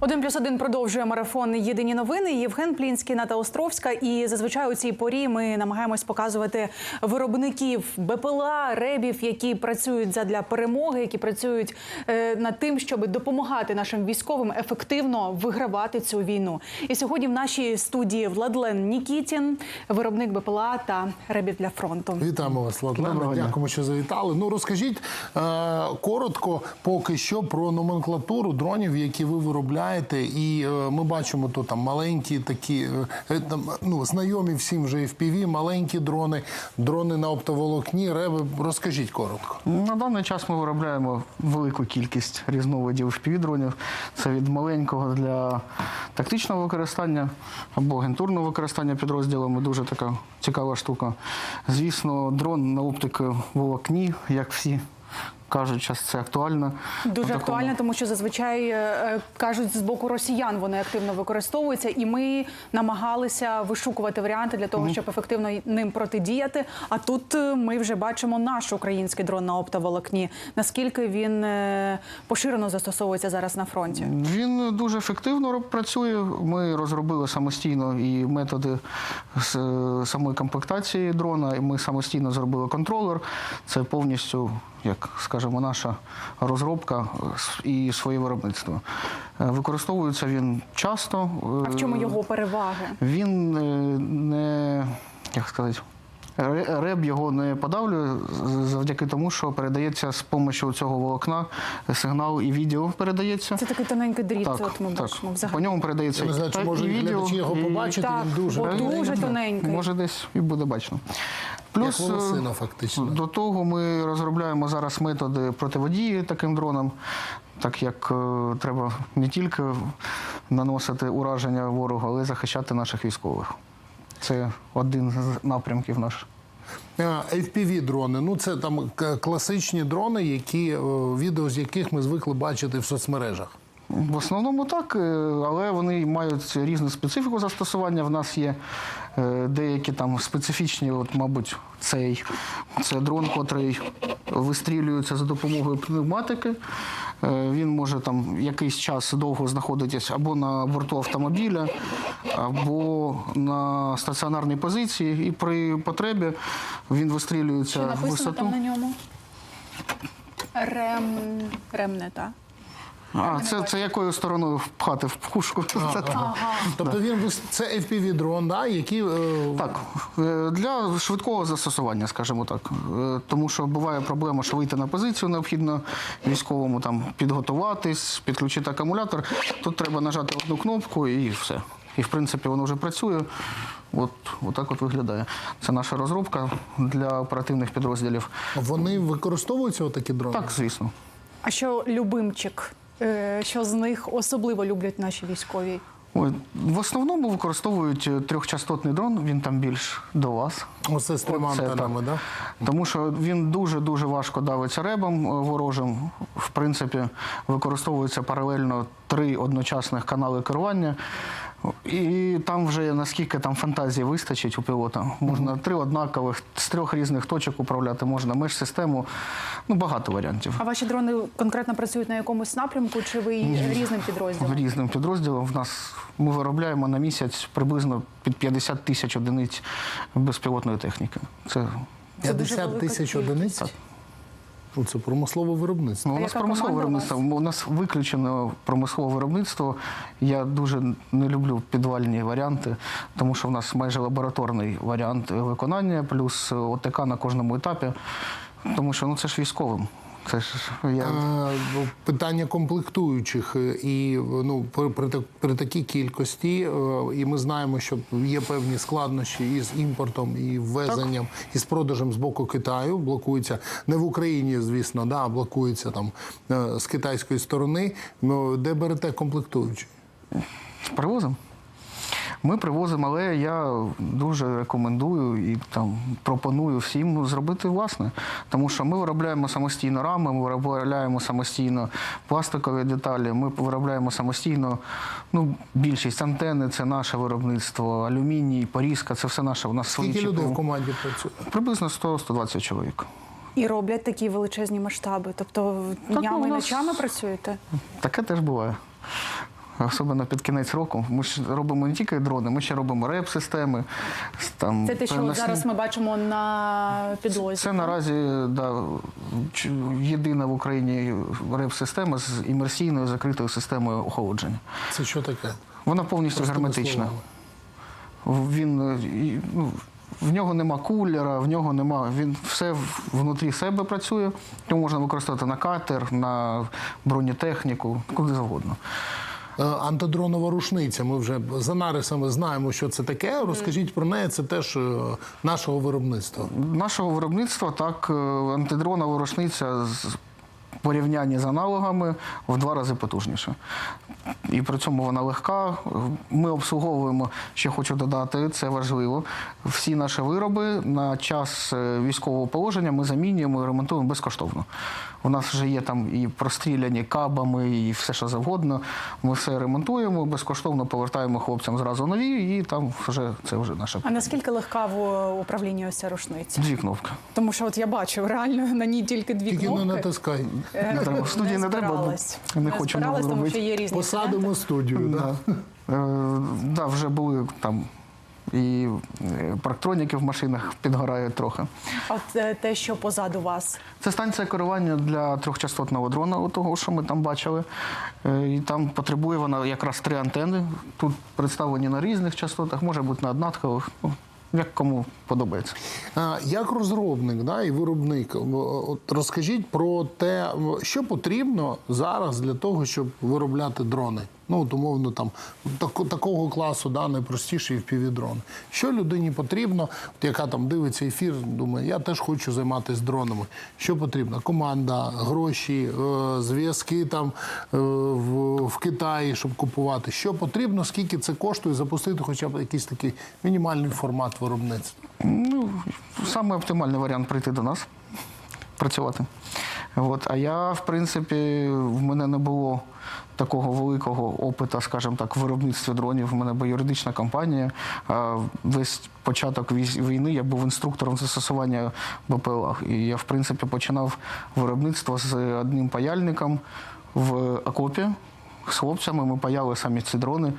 Один плюс один продовжує марафон Єдині новини. Євген Плінський, Ната Островська. І зазвичай у цій порі ми намагаємось показувати виробників БПЛА, ребів, які працюють задля перемоги, які працюють е, над тим, щоб допомагати нашим військовим ефективно вигравати цю війну. І сьогодні в нашій студії Владлен Нікітін, виробник БПЛА та ребів для фронту. Вітаємо вас. Доброго. Дякуємо, що завітали. Ну розкажіть е, коротко, поки що про номенклатуру дронів, які ви виробляєте. І е, ми бачимо тут там маленькі такі е, там, ну, знайомі всім вже FPV, маленькі дрони, дрони на оптоволокні. Реби. Розкажіть коротко. На даний час ми виробляємо велику кількість різновидів FPV-дронів. Це від маленького для тактичного використання або агентурного використання підрозділами. Дуже така цікава штука. Звісно, дрон на оптику волокні, як всі кажуть, зараз це актуально. Дуже актуально, тому що зазвичай е, е, кажуть з боку росіян вони активно використовуються, і ми намагалися вишукувати варіанти для того, щоб ефективно ним протидіяти. А тут е, ми вже бачимо наш український дрон на оптоволокні. Наскільки він поширено застосовується зараз на фронті? Він дуже ефективно працює. Ми розробили самостійно і методи самої комплектації дрона. Ми самостійно зробили контролер. Це повністю, як скажемо, наша розробка і своє виробництво. Е, Використовується він часто. А в чому Е, його переваги? Він е, не як сказати. Реб його не подавлює завдяки тому, що передається з допомогою цього волокна сигнал і відео передається. Це такий тоненький дріт. Так, от ми так. бачимо По ньому передається Я не знаю, чи може і відео, глядачі його і- побачити. Так, Він дуже бо дуже тоненький. Може десь і буде бачно. Плюс Як волосина, е, фактично. до того ми розробляємо зараз методи противодії таким дронам, так як е, треба не тільки наносити ураження ворогу, але й захищати наших військових. Це один з напрямків наш. fpv дрони. Ну це там к- класичні дрони, які е, відео з яких ми звикли бачити в соцмережах. В основному так, е, але вони мають різну специфіку застосування. В нас є е, деякі там специфічні, от, мабуть, цей це дрон, котрий вистрілюється за допомогою пневматики. Е, Він може там якийсь час довго знаходитись або на борту автомобіля, або на стаціонарній позиції, і при потребі він вистрілюється Що в написано висоту. там на ньому? Рем... Ремне, так? А, це, це якою стороною впхати в пушку? Тобто він це fpv дрон, да, який е, Так, е, для швидкого застосування, скажімо так. Е, Тому що буває проблема, що вийти на позицію необхідно військовому там підготуватись, підключити акумулятор. Тут треба нажати одну кнопку і все. І в принципі воно вже працює. От, отак от виглядає. Це наша розробка для оперативних підрозділів. вони використовуються отакі дрони? Так, звісно. А що любимчик? Е, Що з них особливо люблять наші військові? Ой, в основному використовують е, трьохчастотний дрон, він там більш до вас. Оце з трьома антенами, так. да? Тому що він дуже-дуже важко давиться ребом е, ворожим. В принципі, використовуються паралельно три одночасних канали керування. І там вже наскільки там фантазії вистачить у пілота. Можна три однакових з трьох різних точок управляти, можна меж-систему. Ну, багато варіантів. А ваші дрони конкретно працюють на якомусь напрямку, чи ви і різним підрозділом? різним підрозділам в нас ми виробляємо на місяць приблизно під 50 тисяч одиниць безпілотної техніки. Це Це 50 тисяч одиниць? Ну, це промислове виробництво. Ну, у нас промислове виробництво. у нас? виробництво. У нас виключено промислове виробництво. Я дуже не люблю підвальні варіанти, тому що в нас майже лабораторний варіант виконання, плюс ОТК на кожному етапі. Тому що ну це ж військовим. Це ж я Е, Питання комплектуючих е, і ну при, при, при такій кількості, е, і ми знаємо, що є певні складнощі із імпортом і ввезенням, і з продажем з боку Китаю. Блокується не в Україні, звісно, да, а блокується там е, з китайської сторони. Ну де берете комплектуючі? привозимо. Ми привозимо, але я дуже рекомендую і там пропоную всім зробити власне. Тому що ми виробляємо самостійно рами, ми виробляємо самостійно пластикові деталі, ми виробляємо самостійно ну, більшість антени це наше виробництво, алюміній, порізка це все наше. У нас свої Скільки людей в команді працює? Приблизно 100-120 чоловік. І роблять такі величезні масштаби. Тобто ну, днями і нас- ночами працюєте? Таке теж буває. Особливо під кінець року. Ми ж робимо не тільки дрони, ми ще робимо реп-системи. Там, Це те, що переносні- зараз ми бачимо на підлозі. Це наразі да, єдина в Україні реп-система з імерсійною закритою системою охолодження. Це що таке? Вона повністю Простими герметична. словами. Він е, ну, в нього нема кулера, в нього нема. Він все внутрі себе працює. Його можна використовувати на катер, на бронетехніку, куди завгодно. Е, Антидронова рушниця. Ми вже за нарисами знаємо, що це таке. Розкажіть про неї. Це теж е, нашого виробництва. Нашого виробництва так е, антидронова рушниця порівнянні з аналогами в два рази потужніша. І при цьому вона легка. Ми обслуговуємо, ще хочу додати, це важливо. Всі наші вироби на час е, військового положення ми замінюємо і ремонтуємо безкоштовно. У нас вже є там і простріляні кабами, і все що завгодно. Ми все ремонтуємо, безкоштовно повертаємо хлопцям зразу нові, і там вже це вже наша А наскільки легка в управлінні ось ця рушниця? дві кнопки. Тому що от я бачу реально на ній тільки дві Тільки кнопки. не натискай. Е, Не треба. В студії не треба, не хочемо робити. Посадимо студію. Да. Е, да, вже були там і е, парктроніки в машинах підгорають трохи. А От е, те, що позаду вас. Це станція керування для трьохчастотного дрона, того, що ми там бачили. Е, І там потребує вона якраз три антени. Тут представлені на різних частотах, може бути на однакових. Як кому подобається. Як розробник да, і виробник, от розкажіть про те, що потрібно зараз для того, щоб виробляти дрони. Ну, умовно, там тако- такого класу, да, найпростіший впівдрон. Що людині потрібно, от, яка там дивиться ефір, думає, я теж хочу займатися дронами. Що потрібно? Команда, гроші, е, зв'язки там е, в, в Китаї, щоб купувати. Що потрібно, скільки це коштує, запустити хоча б якийсь такий мінімальний формат виробництва. Ну, саме оптимальний варіант прийти до нас, працювати. От. А я, в принципі, в мене не було такого великого опиту, скажімо так, в виробництві дронів. У мене була юридична компанія. Весь початок війни я був інструктором застосування БПЛА. І я, в принципі, починав виробництво з одним паяльником в окопі. З хлопцями ми паяли самі ці дрони,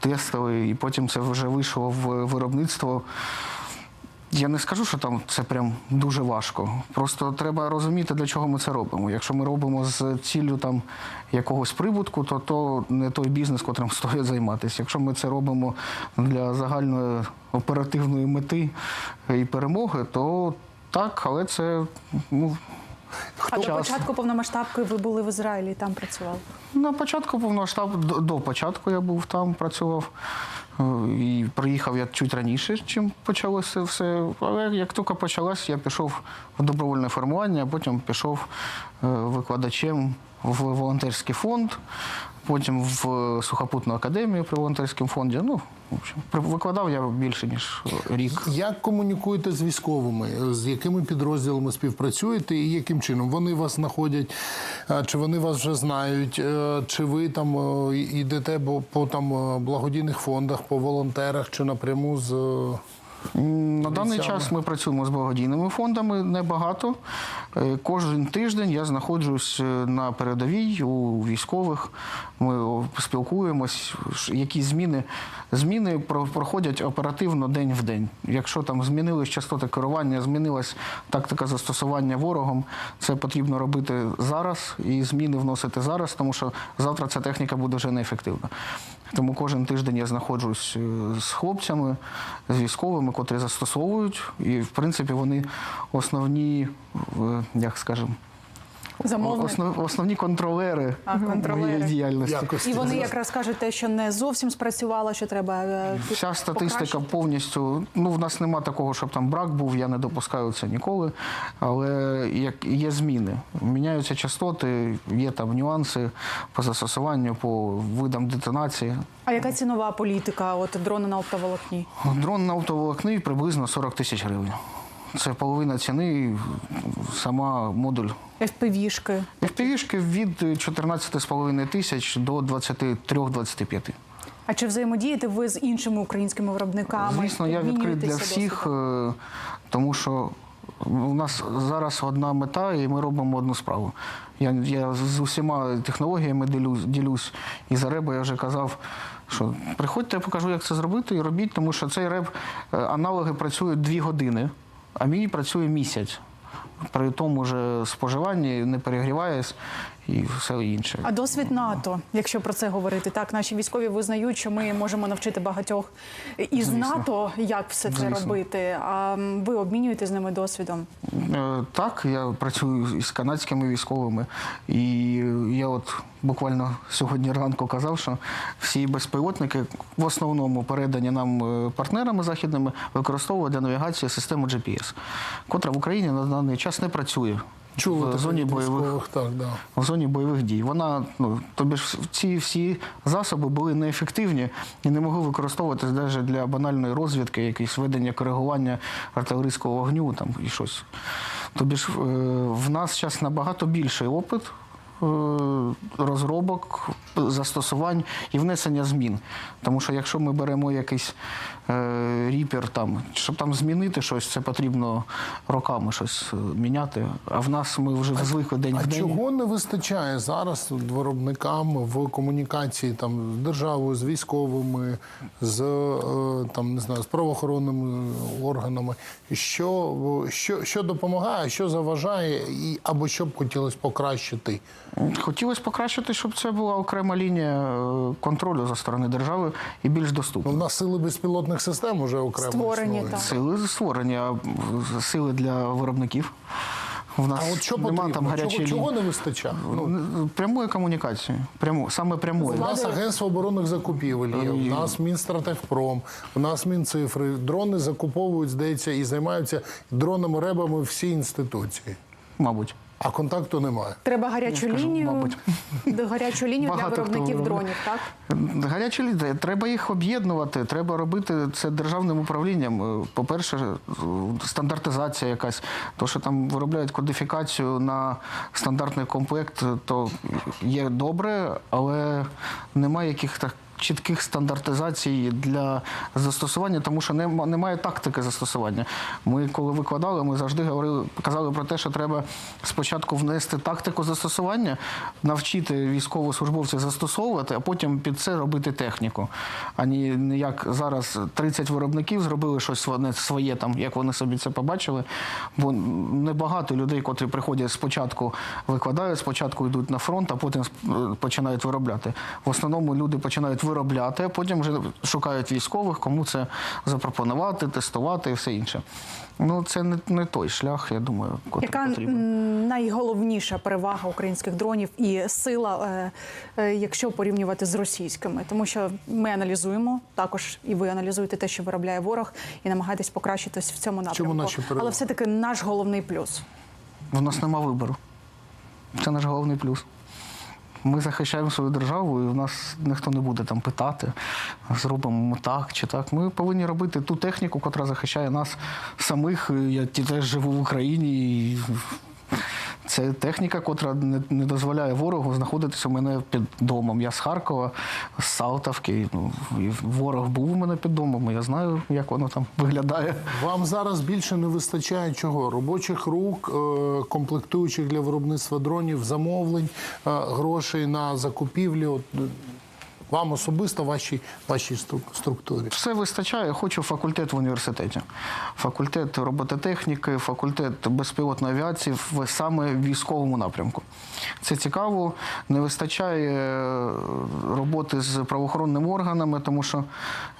тестили, і потім це вже вийшло в виробництво. Я не скажу, що там це прям дуже важко. Просто треба розуміти, для чого ми це робимо. Якщо ми робимо з ціллю там якогось прибутку, то то не той бізнес, котрим стоїть займатися. Якщо ми це робимо для загальної оперативної мети і перемоги, то так, але це ну, А до початку повномасштабки ви були в Ізраїлі і там працювали. На початку повноштаб до, до початку я був там, працював. Е, І приїхав я чуть раніше, чим почалося все. Але як тільки почалось, я пішов в добровольне формування, а потім пішов е, викладачем в волонтерський фонд, потім в сухопутну академію при волонтерському фонді. Ну, в общем, викладав я більше ніж рік. Як комунікуєте з військовими? З якими підрозділами співпрацюєте і яким чином? Вони вас знаходять, е, чи вони вас вже знають, е, чи ви там е, йдете по там е, благодійних фондах, по волонтерах, чи напряму з. На даний час ми працюємо з благодійними фондами небагато. Е, Кожен тиждень я знаходжусь е, на передовій у військових. Ми спілкуємось, які зміни. Зміни проходять оперативно день в день. Якщо там змінились частоти керування, змінилась тактика застосування ворогом, це потрібно робити зараз і зміни вносити зараз, тому що завтра ця техніка буде вже неефективна. Тому кожен тиждень я знаходжусь е, з хлопцями, з військовими, котрі застосовують. І, в принципі, вони основні, е, як скажемо, Замовники. основ, основні контролери, А, контролери. моєї діяльності. Якості. І вони якраз кажуть те, що не зовсім спрацювало, що треба е, Вся статистика покращити. повністю. Ну, в нас нема такого, щоб там брак був, я не допускаю це ніколи. Але як є зміни. Міняються частоти, є там нюанси по застосуванню, по видам детонації. А яка цінова політика? От дрони на оптоволокні? Дрон на оптоволокні приблизно 40 тисяч гривень. Це половина ціни, сама модуль. FPV-шки? FPV-шки від 14,5 тисяч до 23-25. А чи взаємодієте ви з іншими українськими виробниками? Звісно, я відкрит для всіх, досвідом? е, тому що у нас зараз одна мета, і ми робимо одну справу. Я, я з усіма технологіями ділюсь, ділюсь. І за реба я вже казав, що приходьте, я покажу, як це зробити, і робіть, тому що цей реб е, аналоги працюють дві години, а мій працює місяць. При тому ж споживанні не перегріваєсь і все інше. А досвід НАТО, якщо про це говорити, так наші військові визнають, що ми можемо навчити багатьох із Звісно. НАТО, як все це Звісно. робити. А ви обмінюєте з ними досвідом? Е, Так, я працюю із канадськими військовими, і я от буквально сьогодні ранку казав, що всі безпілотники в основному передані нам е, партнерами західними використовують для навігації систему GPS, котра в Україні на даний час не працює. Чули в зоні бойових так, да. в зоні бойових дій. Вона, ну тобі ж ці всі засоби були неефективні і не могли використовуватись навіть для банальної розвідки, якісь ведення коригування артилерійського вогню там і щось. Тобі ж е, в нас зараз набагато більший опит. Е, Розробок, застосувань і внесення змін. Тому що якщо ми беремо якийсь е, ріпер, там, щоб там змінити щось, це потрібно роками щось е, міняти. А в нас ми вже звикли день А в день. чого не вистачає зараз виробникам в комунікації там з державою, з військовими, з е, там не знаю, з правоохоронними органами? Що, що, що допомагає, що заважає, і або що б хотілося покращити? Хотілося покращити, щоб це була окрема лінія е, контролю за сторони держави і більш доступна. У нас сили безпілотних систем вже окремо Створені, існують. так. Сили створені, а сили для виробників. В нас А от що нема там гарячої чого, чого не вистачає? Ну, Прямої комунікації. Прямо, саме прямої. У нас агентство оборонних закупівель є, у нас Мінстратегпром, у нас Мінцифри. Дрони закуповують, здається, і займаються дронами ребами всі інституції. Мабуть. А контакту немає. Треба гарячу скажу, лінію, мабуть. гарячу лінію для Багато виробників дронів, так? Гарячі лідери, треба їх об'єднувати, треба робити це державним управлінням. Е, По-перше, е, стандартизація якась. То, що там виробляють кодифікацію на стандартний комплект, е, то є добре, але немає яких так. Чітких стандартизацій для застосування, тому що немає тактики застосування. Ми, коли викладали, ми завжди говорили, казали про те, що треба спочатку внести тактику застосування, навчити військовослужбовців застосовувати, а потім під це робити техніку. А не не як зараз 30 виробників зробили щось своє там, як вони собі це побачили. Бо небагато людей, котрі приходять спочатку, викладають, спочатку йдуть на фронт, а потім е, починають виробляти. В основному люди починають виробляти, а потім вже шукають військових, кому це запропонувати, тестувати і все інше. Ну, це не, не той шлях, я думаю, котрий Яка потрібен. найголовніша перевага українських дронів і сила, е, е, якщо порівнювати з російськими? Тому що ми аналізуємо також, і ви аналізуєте те, що виробляє ворог, і намагаєтесь покращитись в цьому напрямку. наші переваги? Але все таки наш головний плюс. В нас нема вибору. Це наш головний плюс. Ми захищаємо свою державу, і в нас ніхто не буде там питати, зробимо так чи так. Ми повинні робити ту техніку, яка захищає нас самих. Я теж живу в Україні. І це техніка, котра не, дозволяє ворогу знаходитися у мене під домом. Я з Харкова, з Салтавки. Ну, і ворог був у мене під домом. Я знаю, як воно там виглядає. Вам зараз більше не вистачає чого? Робочих рук, е, комплектуючих для виробництва дронів, замовлень, е, грошей на закупівлі. Вам особисто вашій вашій структурі. Все вистачає. Хочу факультет в університеті. Факультет робототехніки, факультет безпілотної авіації в саме військовому напрямку. Це цікаво. Не вистачає е, роботи з правоохоронними органами, тому що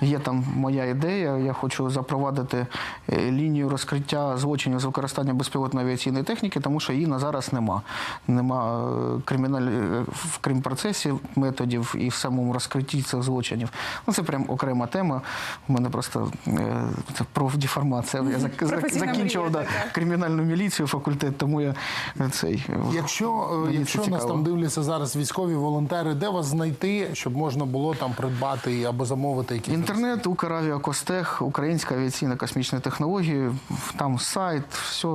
є там моя ідея. Я хочу запровадити е, лінію розкриття злочинів з використання безпілотної авіаційної техніки, тому що її на зараз нема. Нема е, криміналь... е, в кримпроцесі методів і в самому розкритті цих злочинів. Ну, це прям окрема тема. У мене просто е, це профдеформація. Я зак- зак- закінчував да, кримінальну міліцію, факультет, тому я е, цей. е, Якщо, якщо це нас там дивляться зараз військові волонтери, де вас знайти, щоб можна було там придбати або замовити якісь Інтернет, Укравіакостех, Українська авіаційна космічна технологія, там сайт, все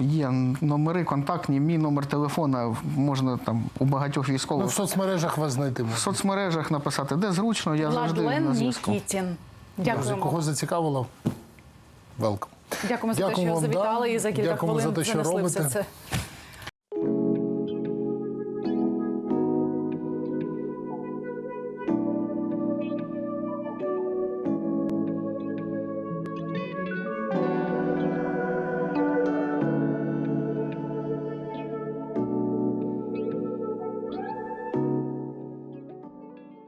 є номери контактні, мій номер телефона можна там у багатьох Ну, військових в соцмережах вас знайти в можна. соцмережах написати, де зручно, я завжди Владлен на зв'язку. Нікітін. Друзі, Дякуємо. Кого зацікавило? Велком. Дякуємо за те, що вам, завітали да. і за кілька Дякуємо хвилин за те, що занесли все робите. це.